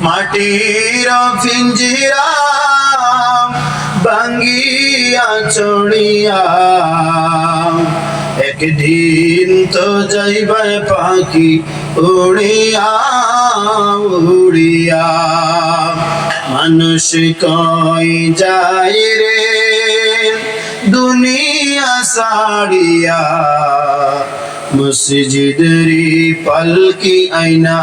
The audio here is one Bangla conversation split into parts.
মাটির পিঞ্জিরা ভাঙ্গিয়া চড়িয়া। একদিন তো যাইবে পাখি উড়িয়া উড়িয়া। মানুষ কই যায় রে? দুনিয়া সাড়িয়া মসজিদেরি পালকি আইনা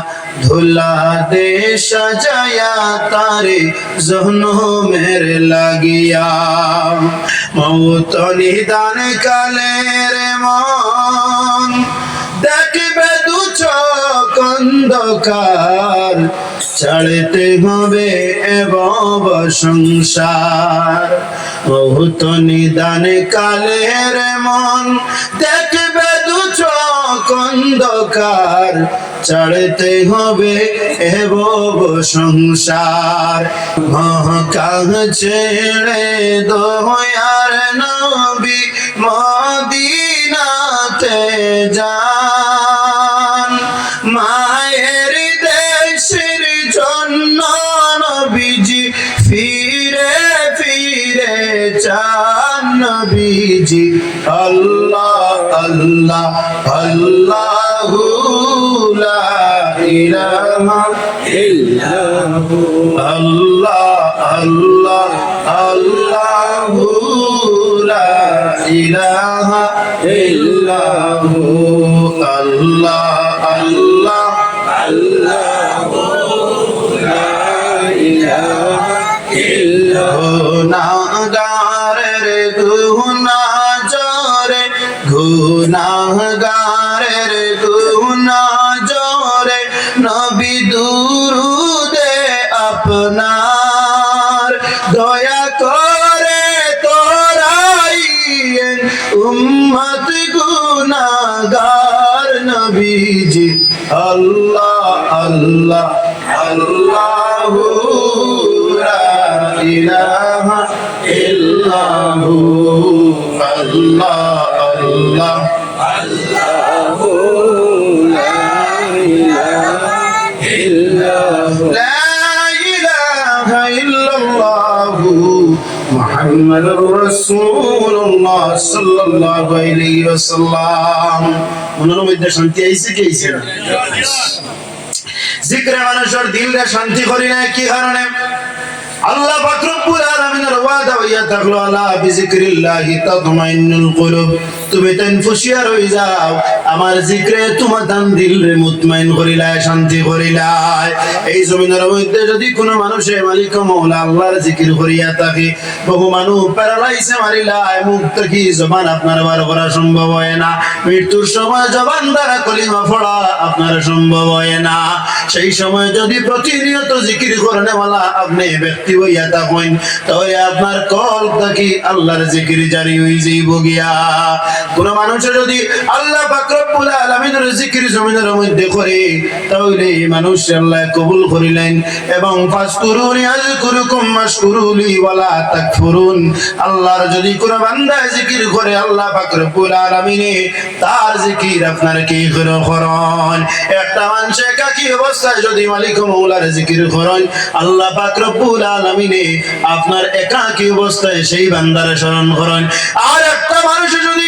ধুলা দে সাজায়া তারে জহনো মেরে লাগিয়া। মৌত নিদান কালে রে মন, দেখবে দু চোখ অন্ধকার, ছাড়তে হবে এবং সংসার। বহুত নিদান কালের মন, দেখবে অন্ধকার ছাড়তে হবে এবং সংসার। মহকাল ছেড়ে দয়ার নবী মদিনাতে যান। মায়ের নবীজি, আল্লাহ আল্লাহ আল্লাহ লা ইলাহা ইল্লাহু। আল্লাহ আল্লাহ আল্লাহ লা ইলাহা ইল্লাহু। আল্লাহ আল্লাহ আল্লাহ জরে গুনাহগারের গুনা জরে নবী দুরুদে আপনার দয়া করে তোরাইয়েন উম্মত গুনাহগার নবীজি। আল্লাহ আল্লাহ। محمد رسول الله صلى الله عليه وسلم মনের মধ্যে শান্তি আইছে কি আইছে না জিক্রে মানুষের দিলরে শান্তি করি না কি কারণে আল্লাহ পাক রব্বুল আলামিনের ওয়াদা হইয়া থাকলো আলা বিজিক্রিল্লাহি তাতমাইন্নুল কুলুব তুমি তেন ফুসিয়া রই যাও। আমার জিক্রে তোমার দান দিলরে মুতমাইন করিলায়, শান্তি করিলায়। এই জমিনের মধ্যে যদি কোনো মানুষে মালিক মৌলা আল্লাহর জিকির করিয়া থাকে, বহু মানুষ প্যারালাইসে মারিলায়। মুখ থেকে জবান আপনার বার করা সম্ভব হয় না? মৃত্যুর সময় জবান দ্বারা কলিমা পড়া আপনার সম্ভব হয় না। সেই সময় যদি প্রতিনিয়ত জিকির করেন বলা আপনি ব্যক্তি হইয়া থাকেন। তাহলে আপনার কল থাকি আল্লাহর জিকির জারি হয়ে যাইব গিয়া। কোন মানুষে যদি আল্লাহ পাক রব্বুল আলামিনের জিকির জমিনের মধ্যে করে, তাহলে এই মানুষ আল্লাহ কবুল করিলেন। এবং ফাসকুরুনি আযকুরুকুম মাশকুরুলি ওয়ালা তাকফুরুন। আল্লাহর যদি কোন বান্দা জিকির করে আল্লাহ পাক রব্বুল আলামিনে, তার জিকির আপনার কি করে করন? একটা মানুষ একাকী অবস্থায় যদি মালিক মৌলার জিকির করেন, আল্লাহ পাক রব্বুল আলামিনে আপনার একাকী অবস্থায় সেই বান্দারে স্মরণ করেন। আর একটা মানুষ যদি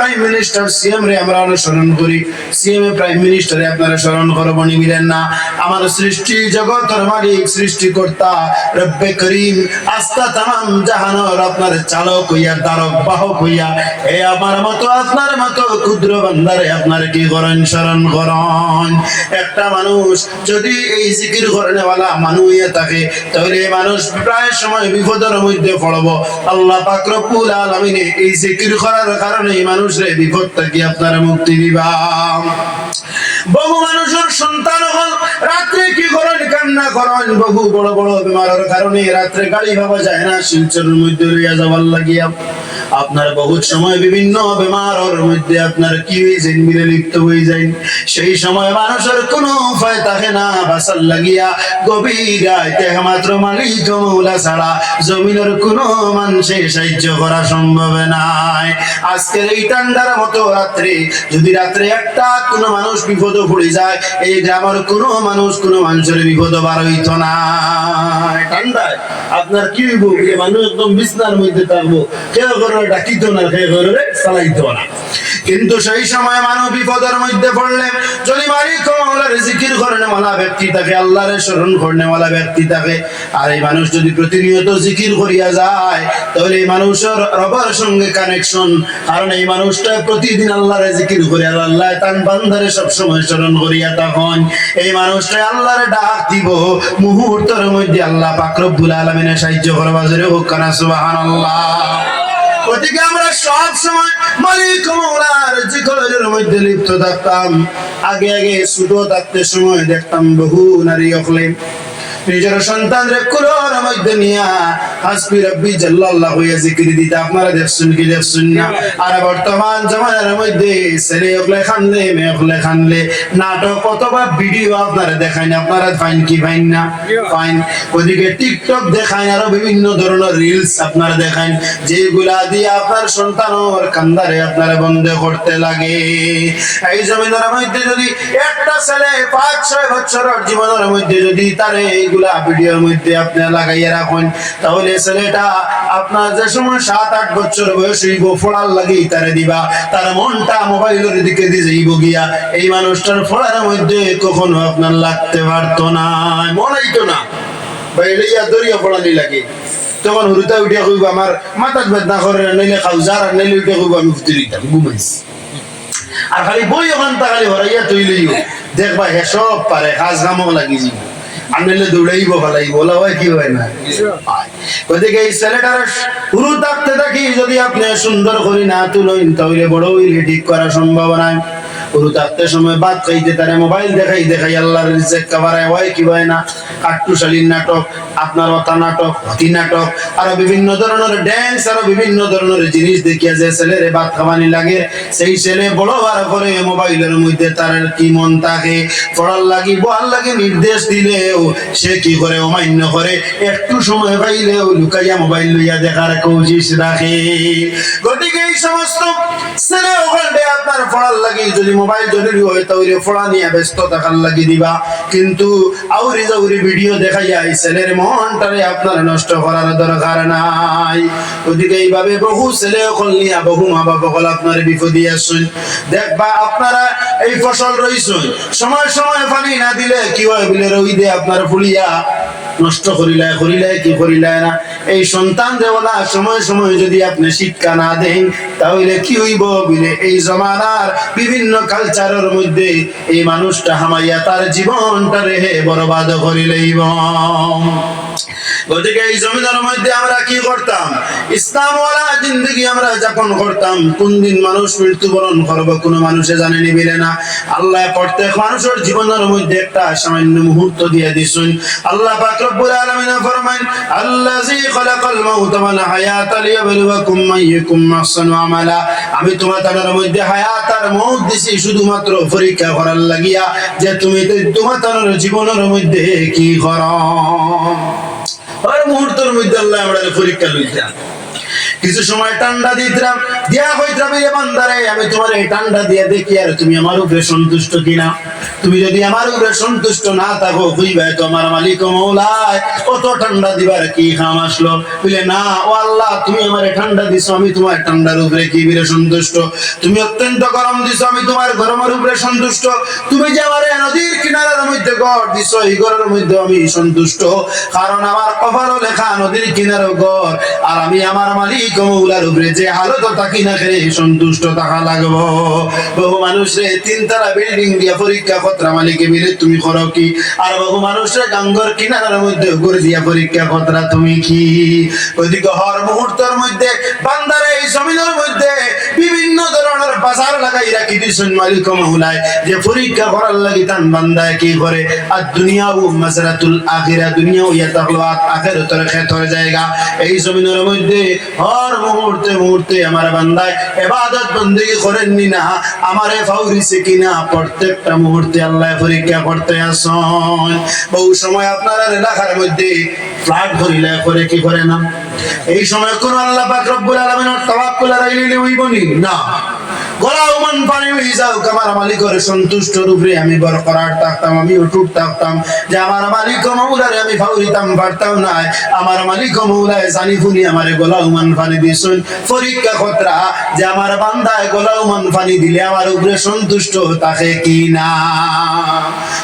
প্রাইম মিনিস্টার সিএম রে আমরা অনুসরণ করি। সিএম এ প্রাইম মিনিস্টারে আপনারা স্মরণ করব নিবিলেন না। আমার সৃষ্টি জগতের মালিক, সৃষ্টিকর্তা রব্বে করিম। আস্তা তাম জাহানর আপনার চালক হইয়া দ্বারক বাহক হইয়া। এ আমার মতো, আপনার মতো ক্ষুদ্র বান্দারে আপনার কি করেন স্মরণ করেন একটা মানুষ যদি এই জিকির করেনেওয়ালা মানুষ হইয়া থাকে, তাহলে মানুষ প্রায় সময় বিপদের মধ্যে পড়ব। আল্লাহ পাক রব্বুল আলামিনে এই জিকির করার কারণে এই মানুষরে বিপদ থেকে আপনারা মুক্তি বহু মানুষের সন্তান হল, রাত্রে কি করেন, কান্না করেন, বহু বড় বড় বেমারের কারণে রাত্রে গাড়ি পাওয়া যায় না, শিলচরের মধ্যে যাবার লাগিয়া। আপনার সময় বিভিন্ন বেমারের মধ্যে আপনার কি হয়ে মিলে লিপ্ত হয়ে যায়। সেই সময় মানুষের কোনো উপায় থাকে না বাসার লাগিয়া গভীর রাতে একমাত্র মালিক মৌলা ছাড়া জমিনের কোনো মানুষে সাহায্য করা সম্ভব নাই। আজকের এই ঠান্ডার মতো রাত্রে। যদি রাত্রে একটা কোনো মানুষ বিপদ পড়ে যায়, এই গ্রামের কোনো মানুষ, কোনো মানুষের বিপদ বার হইত না। ঠান্ডায় আপনার কি হইব? মানুষ একদম বিছনার মধ্যে থাকব। কেউ করে ডাকিত না কেউ করে চালাইত না। কিন্তু সেই সময় মানুষ বিপদের মধ্যে পড়লে যদি মালিক মৌলার জিকির করেন ওলা ব্যক্তি থাকে, আল্লাহরে স্মরণ করেন ওলা ব্যক্তি থাকে, আর এই মানুষ যদি প্রতিনিয়ত জিকির করিয়া যায়, তাহলে এই মানুষের রবার সঙ্গে কানেকশন কারণ এই মানুষটা প্রতিদিন আল্লাহরে জিকির করে, আর আল্লাহ তান বান্দারে সবসময় স্মরণ করিয়া তখন এই মানুষটা আল্লাহরে ডাক দিব। মুহূর্তের মধ্যে আল্লাহ পাকরবুল আলমিনের সাহায্য করবা জোরে হোক কানা সুবহানাল্লাহ। ওদিকে আমরা সব সময় মালিক মৌলার জিকরের মধ্যে লিপ্ত থাকতাম। আগে আগে ছোট থাকতে সময় দেখতাম বহু নারী অকলে নিজের সন্তানরে কুলোর মধ্যে নিয়া হাসবি রব্বি জাল্লাল্লাহু হইয়া জিকির দিতে আপনারা দেখছেন কি দেখছেন না? আর বর্তমান জমানার মধ্যে ছেলে ওগলে খানলে, মেয়ে ওগলে খানলে নাটক অথবা ভিডিও আপনারা দেখায় আপনারা ফাইন কি ফাইন না? ফাইন। ওদিকে টিকটক দেখায় আরও বিভিন্ন ধরনের রিলস আপনারা দেখান যেগুলা দিয়ে আপনার সন্তানর কান্দারে আপনারা বন্ধ করতে লাগে। এই জমিনের মধ্যে যদি একটা ছেলে পাঁচ, ছয় বছরের জীবনের মধ্যে যদি তার এইগুলা ভিডিওর মধ্যে আপনি লাগাইয়া রাখুন। তাহলে ছেলেটা আপনার যে সময় সাত আট বছর বয়স হইব, ফোড়ার লাগেই তারে দিবা। তার মনটা মোবাইলের দিকে দিয়ে যাইব গিয়া। এই মানুষটার ফোড়ার মধ্যে কখনো আপনার লাগতে পারতো না মনাইতো না। দরিয়া ফোড়ানি লাগে। তখন হুরুতা উঠিয়া কইব, আমার মাথার বেদনা করে, নইলে খাউজার আর নইলে উঠিয়া কইব, আমি দিতাম ঘুমাইছি। আর খালি বই ওখান তা খালি হরাইয়া তৈলিও দেখবা হে সব পারে, কাজ কামও লাগি যাব আর নইলে দৌড়াইব ফেলাইব বলা হয় কি হয় না? ওদিকে এই ছেলেটার থাকতে থাকি যদি আপনি সুন্দর করি না তুলেন তাহলে বড় ঠিক করা সম্ভব থাকতে সময় খাইতে তারে, মোবাইল দেখাই দেখাই আল্লাহর রিজেক হয় কি হয় না? কাট্টুশালীর নাটক, আপনার অতা নাটক হতি নাটক? আরও বিভিন্ন ধরনের ড্যান্স আরও বিভিন্ন ধরনের জিনিস দেখিয়া যে ছেলেরে লাগে, সেই ছেলে বড় বার করে মোবাইলের মধ্যে তার কি মন থাকে। পড়ার লাগি বল লাগে নির্দেশ দিলেও সে কি করে, অমান্য করে? একটু সময় পাইলেও লুকাইয়া মোবাইল লইয়া দেখার কৌশিস রাখে। গতিকে এই সমস্ত ছেলে ওখানে আপনার পড়ার লাগি যদি মোবাইল জরুরি হয় তাহলে পড়া নিয়ে ব্যস্ত থাকার লাগি দিবা। কিন্তু আউরি জাউরি ভিডিও দেখা যায়, ছেলের মনটারে আপনার নষ্ট করার দরকার নাই। ওদিকে এইভাবে বহু ছেলে অকল নিয়া বহু মা বাবা অকল আপনার বিপদে আসুন দেখবা আপনারা এই ফসল রইছুন, সময় সময় পানি না দিলে কি হয় বলে রই দে আপনার ফুলিয়া। নষ্ট করিলায় করিলায়, কি করিলায় না। এই সন্তান দেওয়ালা সময় সময় যদি আপনি শিক্ষা না দেন, তাহলে কি হইব বলে? এই জমানার বিভিন্ন কালচারের মধ্যে এই মানুষটা হামাইয়া তার জীবনটা রেহে বরবাদ করিলেই গতিকে এই জমিদার মধ্যে আমরা কি করতাম? ইসলামওয়ালা জিন্দগি আমরা যাপন করতাম। কোন দিন মানুষ মৃত্যুবরণ করব, কোনো মানুষে জানে নিবিলে না। আল্লাহ প্রত্যেক মানুষের জীবনের মধ্যে একটা সামান্য মুহূর্ত দিয়ে দিছুন। আল্লাহ পাক রব্বুল আমালা। আমি মধ্যে হায়াত আর দিছি, শুধুমাত্র পরীক্ষা করার লাগিয়া যে তুমি তোমাদের জীবনের মধ্যে কি করো? আর মুহূর্তের মধ্যে আল্লাহ আমরা পরীক্ষা লইতাম কিছু সময় ঠান্ডা দিতাম দিয়া হইতাম এ বান্দারে, আমি তোমার এই ঠান্ডা দিয়ে দেখি আর তুমি আমার উপরে সন্তুষ্ট কিনা। তুমি যদি আমার উপরে সন্তুষ্ট না থাকো কইবে তো আমার মালিক মৌলায় কত ঠান্ডা দিবার কি খাম আসলো? বলে, না, ও আল্লাহ, তুমি আমার ঠান্ডা দিছো, আমি তোমার ঠান্ডার উপরে কি বিরে সন্তুষ্ট? তুমি অত্যন্ত গরম দিছো, আমি তোমার গরমের উপরে সন্তুষ্ট। তুমি যে আমার নদীর কিনারার মধ্যে ঘর দিছো, এই ঘরের মধ্যে আমি সন্তুষ্ট। কারণ আমার কপালও লেখা নদীর কিনারও ঘর আর আমি আমার মালিক মালিক মৌলার উপরে যে হালত থাকি না খেলে সন্তুষ্ট থাকা লাগবো। বহু মানুষরে তিন তারা বিল্ডিং দিয়া পরীক্ষা খতরা মালিকে মিলে তুমি করো কি? আর বহু মানুষরে গাঙ্গর কিনারার মধ্যে ঘুরে দিয়া পরীক্ষা খতরা, তুমি কি? ওইদিকে হর মুহূর্তের মধ্যে, বান্দার এই জমিনের মধ্যে বিভিন্ন ধরনের বাজার লাগাই রাখি দিছেন মালিক মৌলায় যে পরীক্ষা করার লাগি তান বান্দায় কি করে? আর দুনিয়া ও মাসরাতুল আখিরা, দুনিয়া ইয়া তাহলো আখিরাতের ক্ষেত্রের জায়গা এই জমিনের মধ্যে হর হর মুহূর্তে মুহূর্তে আমার বান্দায় এবাদত বন্দী করেননি না। আমারে ফাউরিছে কিনা প্রত্যেকটা মুহূর্তে আল্লাহ পরীক্ষা করতে আসন। বহু সময় আপনারা এলাকার মধ্যে ফ্লাট ধরিলে করে কি করে না? এই সময় কোন আল্লাহ পাক রব্বুল আলমিনের তবাক কুলা রাইলে না। গলা উমান পানি হয়ে যাও আমার মালিকের সন্তুষ্ট রূপে আমি বরকরার থাকতাম আমি অটুট থাকতাম যে আমার মালিক মৌলারে আমি ফাউরিতাম পারতাম না আমার মালিক মৌলায় জানি ফুনি আমার গলা উমান পানি দিয়েছেন। পরীক্ষা খতরা, যে আমার বান্দায় গলা উমান পানি দিলে আমার উপরে সন্তুষ্ট তাকে কি না?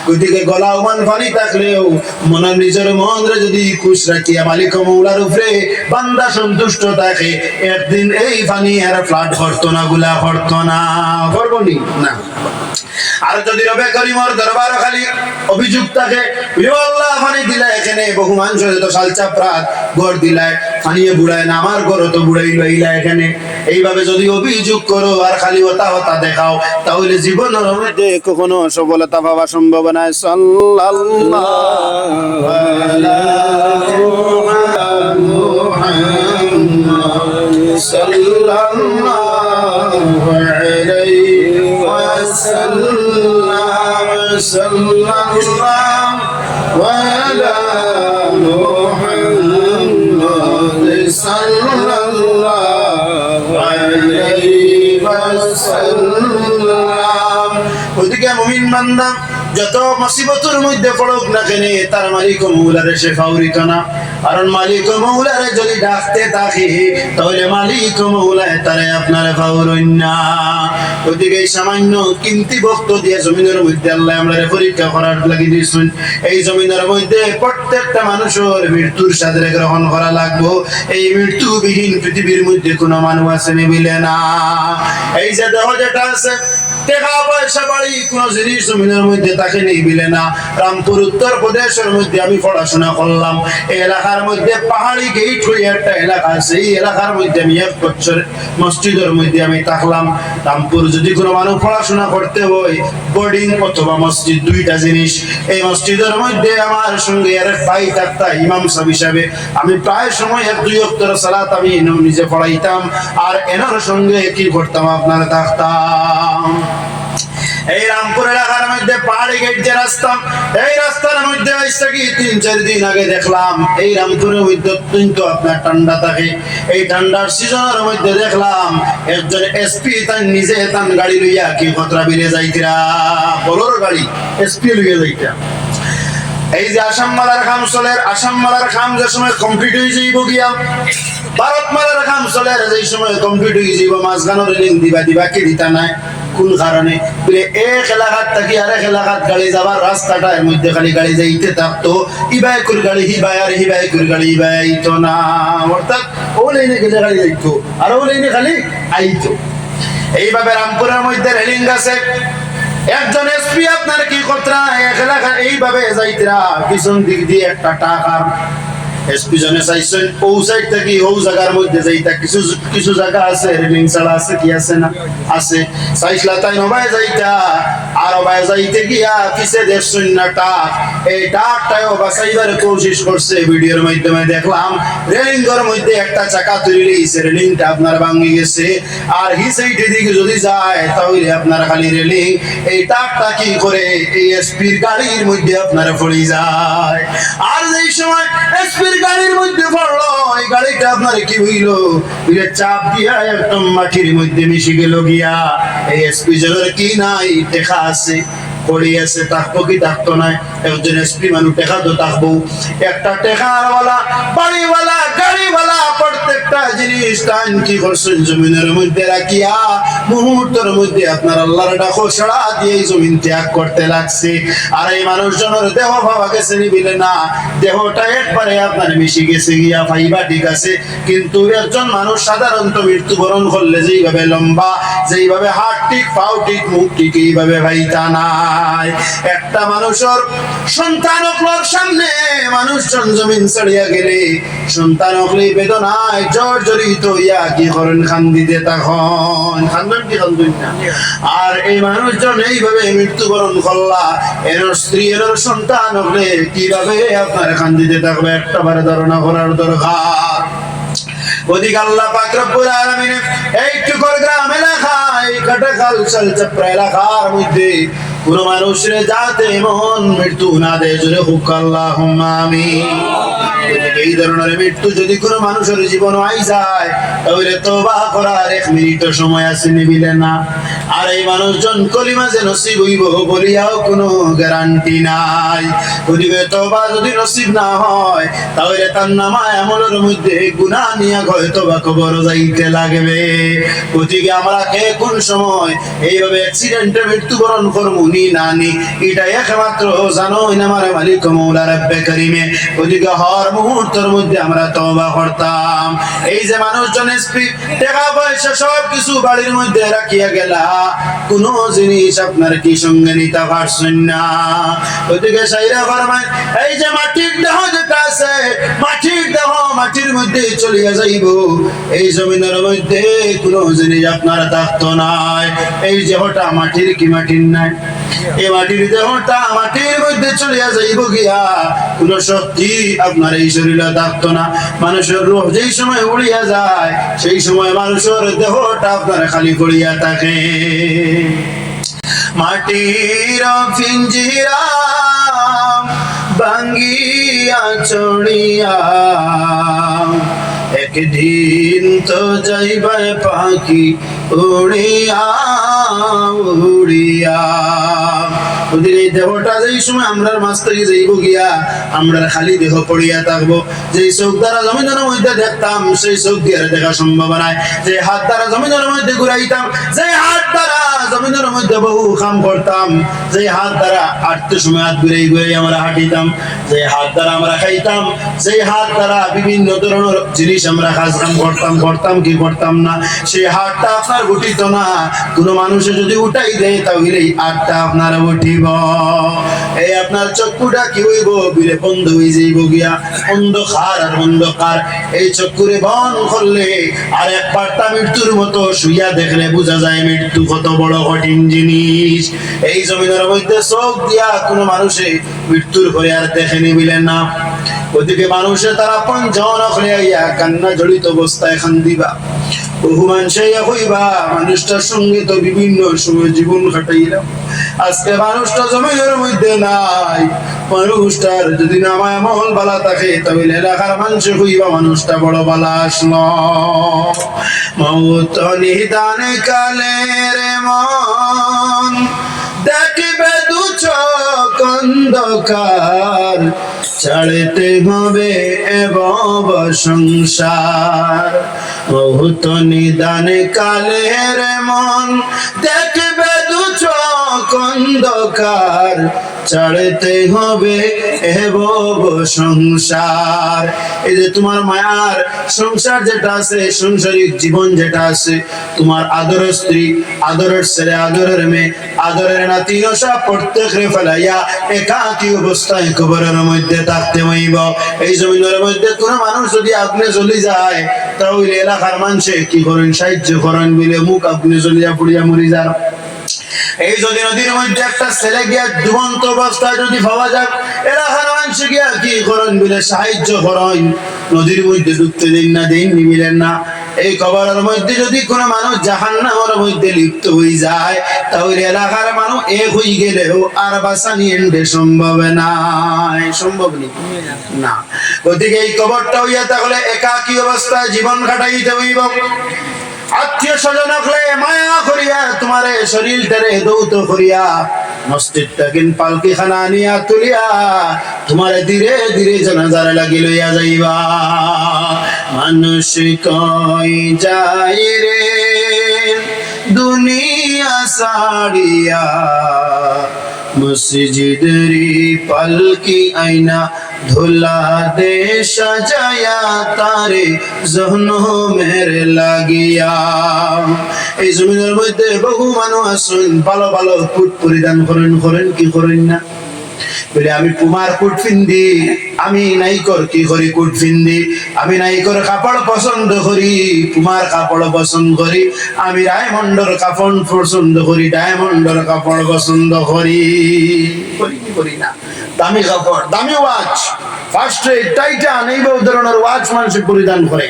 ওইদিকে গলা উমান পানি থাকলেও মনের নিজের মনরে যদি খুশ রাখিয়া মালিক মৌলার উপরে বান্দা সন্তুষ্ট থাকে, একদিন এই পানি আর ফ্লাড হরতো না, গুলা হরতো না করব নি। আর যদি রবে করিমর দরবার খালি। অভিযোগ থাকে আল্লাহ দিলা, এখানে তো সালচা প্রাত ঘর পানিয়ে বুড়ায় না, আমার ঘর তো বুড়াই লইলা এখানে। এইভাবে যদি অভিযোগ করো, আর খালি হতা হতা দেখাও, তাহলে কখনো সফলতা পাওয়া সম্ভব নয়। ওয়াসাল্লাম সাল্লাল্লাহু আলা মুহাম্মাদ সাল্লাল্লাহু আলাইহি ওয়াসাল্লাম ওদিকে মুমিন বান্দা, যত মুসিবতের মধ্যে পড়ুক না কেন, তার মালিক মৌলারে সে ফাউরিত না কারণ মালিক মৌলারে যদি ডাকতে থাকে, তাহলে মালিক মৌলায় তারে আপনারে ফাউরইন না ওদিকে সামান্য কিন্তি ভক্ত দিয়ে জমিনের মধ্যে আল্লাহ আমরা পরীক্ষা করার লাগি দিয়েছেন। এই জমিনের মধ্যে প্রত্যেকটা মানুষের মৃত্যুর সাথে গ্রহণ করা লাগবো। এই মৃত্যুবিহীন পৃথিবীর মধ্যে কোনো মানুষ আছে নিবিলে না। এই যে দেহ যেটা আছে, টাকা পয়সা, বাড়ি, কোন জিনিস জমিনের মধ্যে তাকে নিবিলে না। রামপুর, উত্তর প্রদেশের মধ্যে আমি পড়াশোনা করলাম। এই এলাকার মধ্যে পাহাড়ি গেট হয়ে একটা এলাকা আছে। এই এলাকার মধ্যে আমি এক বছর মসজিদের মধ্যে আমি থাকলাম। রামপুর যদি কোনো মানুষ পড়াশোনা করতে হয় বোর্ডিং অথবা মসজিদ দুইটা জিনিস। এই মসজিদের মধ্যে আমার সঙ্গে আর ভাই থাকতা, ইমাম সাহেব হিসাবে। আমি প্রায় সময় এক দুই অক্টর সালাত আমি নিজে পড়াইতাম। আর এনার সঙ্গে কি করতাম আপনার থাকতাম। এই রামপুর এলাকার মধ্যে পাহাড়ি গেট যে রাস্তা, এই রাস্তার মধ্যে আইসা কি তিন, চার দিন আগে দেখলাম, এই রামপুরের মধ্যে অত্যন্ত আপনার ঠান্ডা থাকে। এই ঠান্ডার সিজনের মধ্যে দেখলাম, একজন এসপি তার নিজে তার গাড়ি লইয়া কি কতরা বিলে যাইতিরা। বলোর গাড়ি এসপি লইয়া যাইতা এই যে আসাম মালার খাম চলের, আসাম মালার খাম যে সময় কমপ্লিট হয়ে যাইব গিয়া, ভারত মালার খাম চলের যে সময় কমপ্লিট হয়ে যাইব, মাঝখানোর লিঙ্ক দিবা দিবা কে দিতা নাই, কোন কারণে? বলে এক থাকি গাড়ি যাবার রাস্তাটা এর মধ্যে খালি গাড়ি যাইতে থাকতো ইবাই করে গাড়ি হিবাই আর হিবাই করে গাড়ি হিবাই আইতো না। অর্থাৎ ও লাইনে গেলে গাড়ি যাইতো, আর ও লাইনে খালি আইতো। এইভাবে রামপুরের মধ্যে রেলিং আছে। একজন এসপি আপনার কি কথা এক এলাকা এইভাবে যাইতরা পিছন দিক দিয়ে একটা টাকার এসপি জনে চাইছেন ও সাইড থেকে ও জায়গার মধ্যে যাইতা, কিছু কিছু জায়গা আছে রেলিং ছাড়া আছে, কি আছে না, আছে। চাইছিলা তাই নবাই যাইতা, আর ওবাই যাইতে গিয়া পিছে দেখছেন টাক এই টাকটাও বাঁচাইবার কোশিশ করছে। ভিডিওর মাধ্যমে দেখলাম রেলিংয়ের মধ্যে একটা চাকা তুলে লিয়েছে রেলিংটা আপনার ভাঙে গেছে। আর হি সাইডের দিকে যদি যায়, তাহলে আপনার খালি রেলিং। এই টাকটা কি করে, এই এসপির গাড়ির মধ্যে আপনার পড়ে যায়। আর যেই সময় এসপির গাড়ির মধ্যে পড়ল এই গাড়িটা আপনার কি চাপ দিয়া একদম মাটির মধ্যে মিশে গেল গিয়া। এই এসপি কি নাই? দেখা আছে কি একজন এসপি মানুষ তো থাকব। একটা টেকারওয়ালা প্রত্যেকটা জিনিস টাইম কি করছেন জমিনের মধ্যে রাখিয়া? মুহূর্তের মধ্যে আপনার আল্লাহর ডাকো সাড়া দিয়ে জমিন ত্যাগ করতে লাগছে। আর এই মানুষজনের দেহ ভাবা গেছে নিবিলে না। দেহটা একবারে আপনার মিশে গেছে গিয়া ফাইবা ঠিক আছে। কিন্তু একজন মানুষ সাধারণত মৃত্যুবরণ করলে যেইভাবে লম্বা, যেইভাবে হাত ঠিক, পাও ঠিক, মুখ ঠিক, এইভাবে ভাইতা নাই। একটা মানুষের সন্তান সামনে মানুষজন জমিন ছাড়িয়া গেলে সন্তান বেদনায় জর জড়িত ইয়া কি করেন খান্দিতে তখন খান্দন কি খান্দন না আর এই মানুষজন এইভাবে মৃত্যুবরণ করলা, এর স্ত্রী, এর সন্তান হলে কীভাবে আপনার খান্দিতে থাকবে একটা বারে ধারণা করার দরকার। ওদিকে আল্লাহ পাক রব্বুল আলামিন এইটুকুর গ্রাম এলাকায় কাটাখাল চালচাপড়া এলাকার মধ্যে কোন মানুষের যাতে এমন মৃত্যু না দেয়, জোরে হুক আল্লাহুম্মা আমিন। ওদিকে এই ধরনের মৃত্যু যদি কোনো মানুষের জীবন আই যায়, তাহলে করার এক মিনিট সময় আছে, নিবিলে না। আর এই মানুষজন কলিমা যে নসিব হইব বলিয়াও কোনো গ্যারান্টি নাই। ওদিকে তওবা যদি নসিব না হয়, তাহলে তার আমলের মধ্যে গুনাহ নিয়ে হয়তো বা কবর যাইতে লাগবে। ওদিকে আমরা কে, কোন সময় এইভাবে অ্যাক্সিডেন্টে মৃত্যুবরণ করব নি, না, নি। এটা একমাত্র জানো আমার মালিক মৌলা রব্বে করিমে। ওদিকে হর মুহূর্তের মধ্যে আমরা তওবা করতাম। এই যে মানুষজন টাকা পয়সা সব কিছু বাড়ির মধ্যে রাখিয়া গেলা। কোন জিনিস আপনার কি সঙ্গে নিতে পারছেন না। ওদিকে সাইরা ফরমায়, এই যে মাটির দেহ যেটা আছে, মাটির দেহ মাটির মধ্যে চলিয়া যাইব। এই জমিনের মধ্যে কোনো জিনিস আপনার থাকতো নাই। এই দেহটা মাটির কি মাটির নাই? এই মাটির দেহটা মাটির মধ্যে চলিয়া যাইব গিয়া। কোন আপনার এই শরীরে না। মানুষের রূহ যেই সময় উড়িয়া যায়, সেই সময় মানুষের দেহটা আপনার খালি পড়িয়া থাকে। মাটির পিঞ্জিরা ভাঙ্গিয়া চড়িয়া একদিন তো যাইবে পাখি উড়িয়া উড়িয়া। ওদের এই দেহটা যেই সময় মাছ থেকে যাইব গিয়া খালি দেহ পড়িয়া থাকব। চোখ দ্বারা মধ্যে দেখতাম, সেই চোখ দিয়ে দেখা সম্ভব যে হাত দ্বারা মধ্যে ঘুরাইতাম যে হাত দ্বারা জমিনের মধ্যে বহু কাম করতাম যে হাত দ্বারা হাঁটতে সময় হাত আমরা হাঁটিতাম যে হাত দ্বারা আমরা খাইতাম যে হাত দ্বারা বিভিন্ন ধরনের জিনিস আমরা কাজ কাম করতাম করতাম কি করতাম না, সেই হাতটা আপনার উঠিত না। কোনো মানুষে যদি উঠাই দেয় তাহলে এই হাতটা আপনার উঠিব এই আপনার চক্ষুটা কি হইব? বন্ধ হয়ে যাইব গিয়া। অন্ধকার আর অন্ধকার। এই চক্ষুরে বন করলে আর এক পার্টা মৃত্যুর মতো শুইয়া দেখলে বোঝা যায় মৃত্যু কত বড় কঠিন জিনিস। এই জমিনের মধ্যে চোখ দিয়া কোনো মানুষে মৃত্যুর করে আর দেখে নিবিলেন না। ওদিকে মানুষে তারা পঞ্চন ইয়া কান্না জড়িত অবস্থায় খান দিবা হইবা মানুষটার সঙ্গে তো বিভিন্ন সময় জীবন কাটাইলাম। আজকে মানুষটা জমিনের মধ্যে নাই। মানুষটার যদি নামায় মহল বালা থাকে, তবে এলাকার মানুষ হইবা মানুষটা বড় বালা আসল মৌত নিদান কালে মন। দেখবে দু চোখ অন্ধকার হবে এবং সংসার। বহুত নিদানে কালের মন দেখবে দু চোখ ছাড়তে হবে সংসার। এই যে তোমার মায়ার সংসার যেটা আছে, সংসারিক জীবন যেটা আছে, তোমার আদরের স্ত্রী, আদরের ছেলে, আদরের মেয়ে, আদরের নাতি নশা প্রত্যেক ফেলাইয়া একাকী অবস্থায় কবরের মধ্যে থাকতে হইব। এই জমিনের মধ্যে কোন মানুষ যদি আপনি চলে যায়, তাহলে এলাকার মানুষে কি করেন? সাহায্য করেন বলে মুখ আপনি চলিয়া পুড়িয়া মরি যান। এই যদি নদীর মধ্যে একটা ছেলে গিয়া ডুবন্ত অবস্থায় যদি পাওয়া যাক এলাকার মানুষ গিয়া কি করেন বলে সাহায্য করেন নদীর মধ্যে ঢুকতে দিন না, দিন নিবিলেন না। এই কবরের মধ্যে যদি কোনো মানুষ জাহান্নামের মধ্যে লিপ্ত হয়ে যায়, তাহলে এলাকার মানুষ এক হয়ে গেলেও আর বাসা নিয়ে সম্ভব না। সম্ভব নেই। না। গতিকে এই কবরটা হইয়া তাহলে একাকী অবস্থায় জীবন কাটাইতে হইব। আত্মীয় স্বজন মায়া করিয়া তোমারে শরীরটারে দৌত করিয়া পালকি খানা ধীরে লাগি যাইবা। মানুষ কই দুনিয়া সাড়িয়া পালকি আইনা ধুলা দে সাজায়া তারে জহন মেরে লাগিয়া। এই জমিনের মধ্যে বহু মানুষ আসুন ভালো ভালো ফুট পরিধান করেন করেন কি করেন না? বলে, আমি পুমার কুট ফিন্দি আমি নাইকর কি করি কুট ফিন্দি আমি নাইকর কাপড় পছন্দ করি পুমার কাপড় পছন্দ করি। আমি ডায়মন্ডর কাপড় পছন্দ করি, ডায়মন্ডর কাপড় পছন্দ করি। করি কি করি না? দামি কাপড়, দামি ওয়াচ। ফার্স্ট রেট টাইটান এই ধরনের ওয়াচ মানুষ পরিধান করে।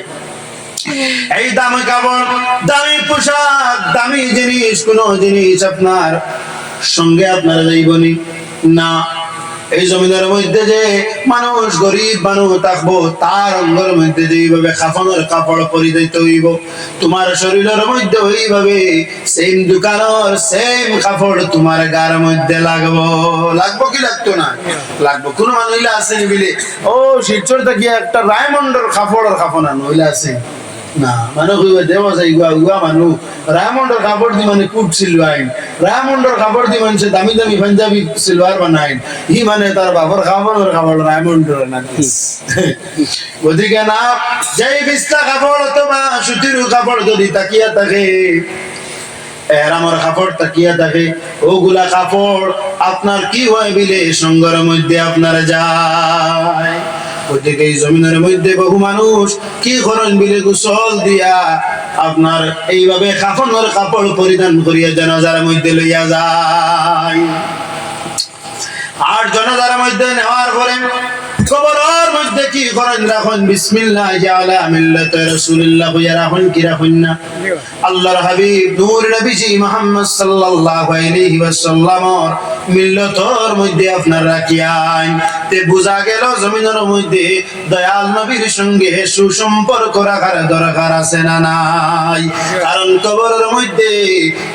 এই দামি কাপড়, দামি পোশাক, দামি জিনিস, কোন জিনিস আপনার সঙ্গে আপনারা যাইবনি? না। এই জমিনের মধ্যে যে মানুষ গরিব মানুষ থাকব, তার অঙ্গের মধ্যে যে এইভাবে খাফনের কাপড় পরিধাইত হইব, তোমার শরীরের মধ্যে ওইভাবে সেম দোকানের সেম কাপড় তোমার গার মধ্যে লাগবো। লাগবো কি লাগতো না? লাগবো। কোন মানুষ আছে বিলে, ও শিলচর থেকে একটা রায়মন্ডর কাপড়ের কাপড় আনো, হইলে আছে। না মানে কইবা দেওয়া যায়, গুয়া গুয়া মানু রায়মন্ডর কাপড় দি মানে কুট রায়মন্ডর কাপড় দি মানুষ দামি দামি পাঞ্জাবি ই মানে তার বাবার কাপড়ের কাপড় রায়মন্ডর না গতিকে না, যেই বিস্তা কাপড় অথবা সুতির কাপড় যদি তাকিয়া থাকে কাপড় তাকিয়া থাকে ওগুলা কাপড় আপনার কি হয় বিলে সঙ্গের মধ্যে আপনার যায়। ওদিকে এই জমিনের মধ্যে বহু মানুষ কি করেন বিলে গোসল দিয়া আপনার এইভাবে কাফনের কাপড় পরিধান করিয়া জানাজার মধ্যে লইয়া যায়। আর জনাজার মধ্যে নেওয়ার পরে কবরের মধ্যে কি করেন? রাখুন, বিসমিল্লাহ আলা মিল্লাত রাসূলুল্লাহ হইয়া রাখুন, কি রাখুন না? আল্লাহর হাবিব, নূর নবীজি মুহাম্মদ সাল্লাল্লাহু আলাইহি ওয়াসাল্লামর মিল্লতর মধ্যে আপনার রাখিয়ান। তে বুঝা গেল জমিনের মধ্যে দয়াল নবীর সঙ্গে সুসম্পর্ক রাখার দরকার আছে না নাই। কারণ কবরের মধ্যে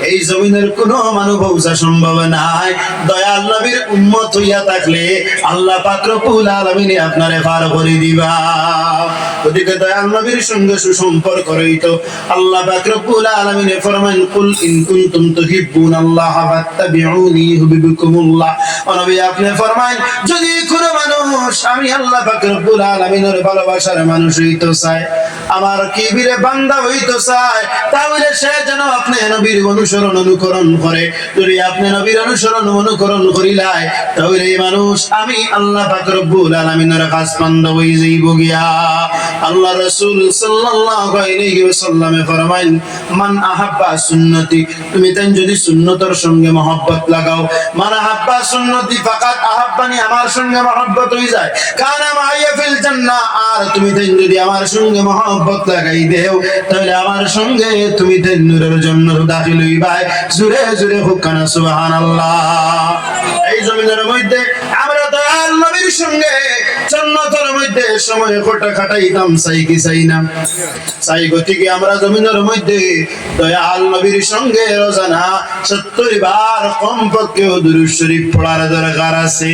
এই জমিনের কোনো মানুষ পৌঁছা সম্ভব নাই। দয়াল নবীর উম্মত হইয়া থাকলে আল্লাহ পাক রব্বুল আলামিন আপনারে পার করে দিবা। ওদিকে দয়াল নবীর সঙ্গে সুসম্পর্ক রইত। আল্লাহ পাক রব্বুল আলামিন ফরমান, কুল ইন কুনতুম তুহিব্বুনাল্লাহ ফাত্তাবিউনি ইউহিব্বুকুমুল্লাহ। ও আপনি ফরমান, যদি কোনো মানুষ, আমি আল্লাহ রব্বুল আলামিনের ভালোবাসার মানুষ হইতো চায় আমার কি বিরে বান্দা হইতো চায় তাহলে সে যেন আপনি নবীর অনুসরণ অনুকরণ করে। যদি আপনি নবীর অনুসরণ অনুকরণ করিলাই, তাহলে এই মানুষ আমি আল্লাহ রব্বুল আলামিনের পান্দ হই যাইব গিয়া। আল্লাহ ফরমাইন মান আহাব্বা সুন্নতি তুমি তাই যদি সুন্নতর সঙ্গে মহব্বত লাগাও, মান আহাব্বা সুন্নতি ফাকাত আহাব্বানি আমার সঙ্গে মহব্বত হয়ে যায়। কানা মাইয়া ফিল জান্নাহ আর তুমি যদি আমার সঙ্গে মহব্বত লাগাই দেও, তাহলে আমার সঙ্গে তুমি তাই নূরের জন্য দাখিল হইবাই। জুরে জুরে হুকানা সুবহানাল্লাহ। এই জমিনের মধ্যে আমরা দয়াল নবীর সঙ্গে মধ্যে সময় কোটা কাটাইতাম চাই কি চাই না। চাই গতিকে আমরা জমিনের মধ্যে? দয়াল নবীর সঙ্গে রোজানা, সত্তর বার কমপক্ষেও দুরুদ শরীফ পড়ার দরকার আছে।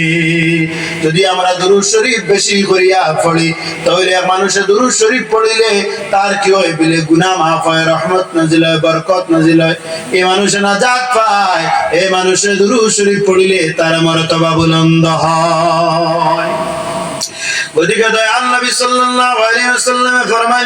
যদি আমরা দুরুদ শরীফ বেশি করিয়া পড়ি, তাহলে মানুষে দুরুদ শরীফ পড়িলে তার কি হয় বিলে গুনাহ মাফ হয়, রহমত নাজিল হয়, বরকত নাজিল হয়। এই মানুষে নাজাত পায় এই মানুষে দুরুদ শরীফ পড়িলে তার মর্তবা বুলন্দ হয়। ওদিকে দয়াল নবী সাল্লাল্লাহু আলাইহি ওয়াসাল্লাম ফরমান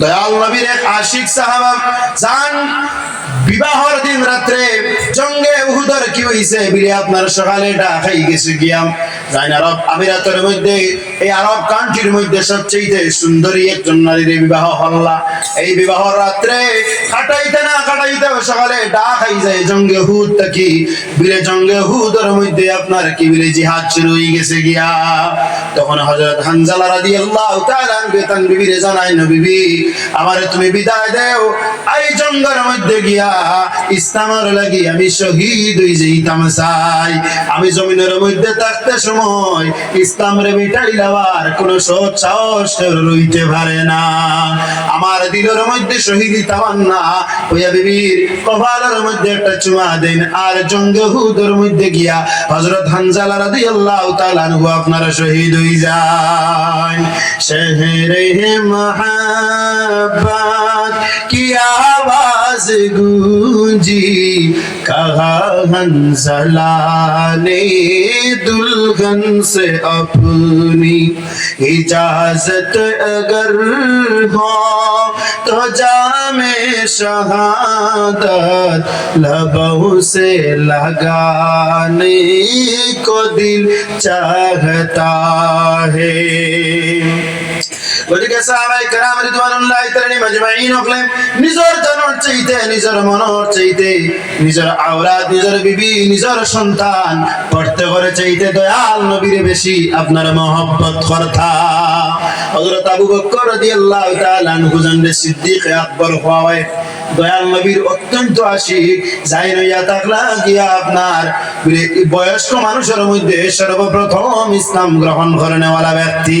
দয়াল নবীর এক আশিক সাহাবা জান বিবাহর দিন রাত্রে জঙ্গে উহুদর কি হইছে বিলে আপনার সকালে খাই গেছে গিয়াম। যাই না আরব আমিরাতের মধ্যে, এই আরব কান্ট্রির মধ্যে সবচেয়ে সুন্দরী একজন নারীর বিবাহ হল্লা। এই বিবাহ রাত্রে কাটাইতে না কাটাইতে সকালে ডা খাই যায় জঙ্গে হুদ থাকি। বিলে জঙ্গে হুদর মধ্যে আপনার কি বিলে জিহাদ শুরু হয়ে গেছে গিয়া। তখন হযরত হানজালা রাদিয়াল্লাহু তাআলা বেতন বিবিরে জানাই নবী আমারে তুমি বিদায় দেও। এই জঙ্গের মধ্যে গিয়া ইস্তামার লাগি আমি শহীদ হই যেতাম চাই আমি জমিনের মধ্যে থাকতে সময় ইসলাম রে মিটাই লাবার কোন সৎ সাহস রইতে পারে না। আমার দিলের মধ্যে শহীদি তামান্না ওয়া বিবির কবালের মধ্যে একটা চুমা দেন আর জঙ্গে হুদর মধ্যে গিয়া হযরত হানজালা রাদিয়াল্লাহু তাআলা আনহু আপনারা শহীদ হই যায় শহরে মহাব্বত, কি আওয়াজ গু جی کہاں زلانے دلہن سے اپنی اجازت اگر ہو تو جام شہادت لبوں سے لگانے को दिल चाहता है গতিকে সাহাবাই কেরাম রিদওয়ানুল্লাহ তাআলা মাজমাইন হকলেন নিজের জনর চাইতে, নিজের মনর চাইতে, নিজের আওলাদ, নিজের বিবি, নিজের সন্তান পড়তে করে চাইতে দয়াল নবীর বেশি আপনার মহব্বত করতা। হযরত আবু বকর রাদিয়াল্লাহু তাআলা আনহু জানলে সিদ্দিক আকবর হওয়ায় দয়াল নবীর অত্যন্ত আশিক যাই নইয়া তাকলা গিয়া আপনার বয়স্ক মানুষের মধ্যে সর্বপ্রথম ইসলাম গ্রহণ করে নেওয়ালা ব্যক্তি।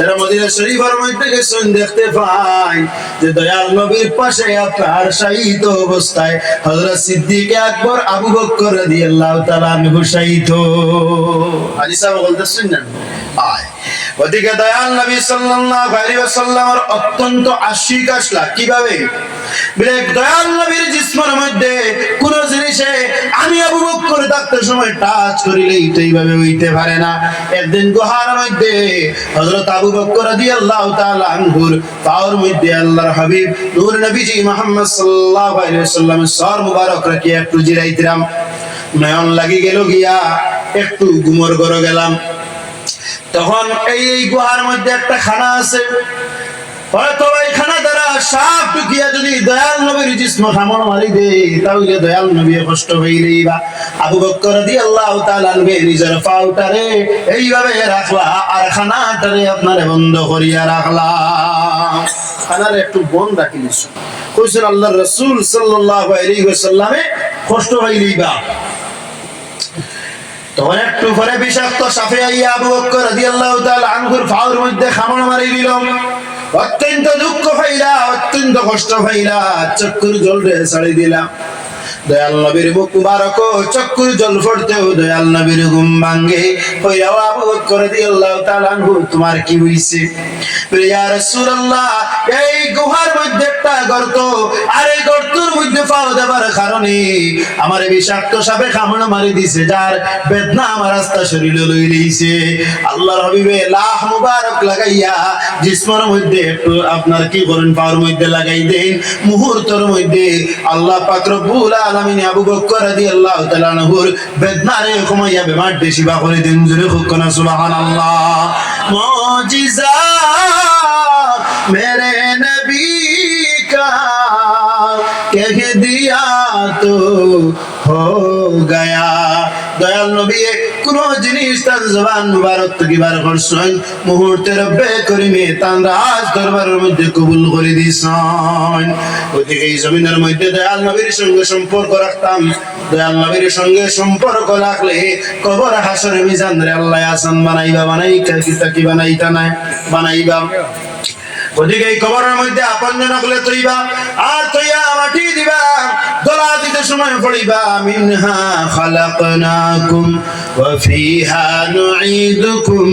যারা মদিনা শরীফের মধ্যে গেছেন, দেখতে পাই যে দয়াল নবীর পাশে আপনার শাহিত অবস্থায় হযরত সিদ্দিক আকবর আবু বকর রাদিয়াল্লাহু তাআলা আনহু আজি সাহেব বলতেছেন না? আয়। ওদিকে দয়াল নবী সাল্লাল্লাহু আলাইহি ওয়াসাল্লামের অত্যন্ত আশিক আসলা। কীভাবে? বলে, দয়াল নবীর জিসমের মধ্যে কোন জিনিসে আমি আবু বকর থাকতে সময় টাচ করিলেই তো এইভাবে হইতে পারে না। একদিন গুহার মধ্যে হযরত আবু বকর রাদিয়াল্লাহু তাআলা আনহুর পাওয়ার মধ্যে আল্লাহর হাবিব নূর নবীজি মুহাম্মদ সাল্লাল্লাহু আলাইহি ওয়াসাল্লামের সর মুবারক রাখিয়া একটু জিরাইতিরাম নয়ন লাগি গেল গিয়া একটু ঘুমর ঘর গেলাম। তখন এই এই গুহার মধ্যে একটা খানা আছে। হয়তো এই খানা দ্বারা সাপ টুকিয়া যদি দয়াল নবীর জিসম খামর মারি দে তাহলে দয়াল নবী কষ্ট হইলেই বা আবু বকর রাদিয়াল্লাহু তাআলা আনবে নিজের পাউটারে এইভাবে রাখলা আর খানাটারে আপনারে বন্ধ করিয়া রাখলা। খানারে একটু বন্ধ রাখিলিস কইছেন আল্লাহর রাসূল সাল্লাল্লাহু আলাইহি ওয়াসাল্লামে কষ্ট হইলেই বা তখন একটু পরে বিষাক্ত সাফে আইয়া আবু বকর রাদিয়াল্লাহু তাআলা আনহুর ফাউর মধ্যে খামড় মারি দিল। অত্যন্ত দুঃখ পাইলা, অত্যন্ত কষ্ট পাইলা চক্কুর জল রে ছাড়ি দিলাম। দয়াল নবীর মুখ মুবারক চক্কুর জল পড়তেও দয়াল নবীর ঘুম ভাঙ্গে। হইয়া আবু বকর রাদিয়াল্লাহু তাআলা তোমার কি হইছে? এই গুহার মধ্যে একটা গর্ত, আর এই মধ্যে দেবার কারণে আমার বিষাক্ত সাপে কামড় মারি দিছে, যার বেদনা আমার রাস্তা শরীরে লই লইছে। আল্লাহর লাহ মুবারক লাগাইয়া জিসমর মধ্যে একটু আপনার কি করেন পাওয়ার মধ্যে লাগাই দেন, মুহূর্তের মধ্যে আল্লাহ পাক রব্বুল আলামিন আবু বকর রাদিয়াল্লাহু তাআলা আনহুর বেদনারে কমাইয়া বেমার বেশি বা করে দিন জুরে হুকনা সুবহানাল্লাহ মুজিজা मेरे नबी का कह दिया तो हो गया দয়াল নবী কোন জিনিস তার জবান মুবারক থেকে বার করছেন। মুহূর্তে রব্বে করিমে তার রাজ দরবারের মধ্যে কবুল করে দিছেন। ওদিকে এই জমিনের মধ্যে দয়াল নবীর সঙ্গে সম্পর্ক রাখতাম। দয়াল নবীর সঙ্গে সম্পর্ক রাখলে কবর হাসর মিজান রে আল্লাহ আসান বানাইবা, বানাইকা কিতা কি বানাইতা নাই? বানাইবা। ওদিকে এই কবরের মধ্যে আপন জনকলে তৈবা, আর তৈয়া মাটি দিবা, দোলা দিতে সময় পড়িবা। মিনহা খালাকনাকুম, ওয়া ফিহা নুঈদুকুম।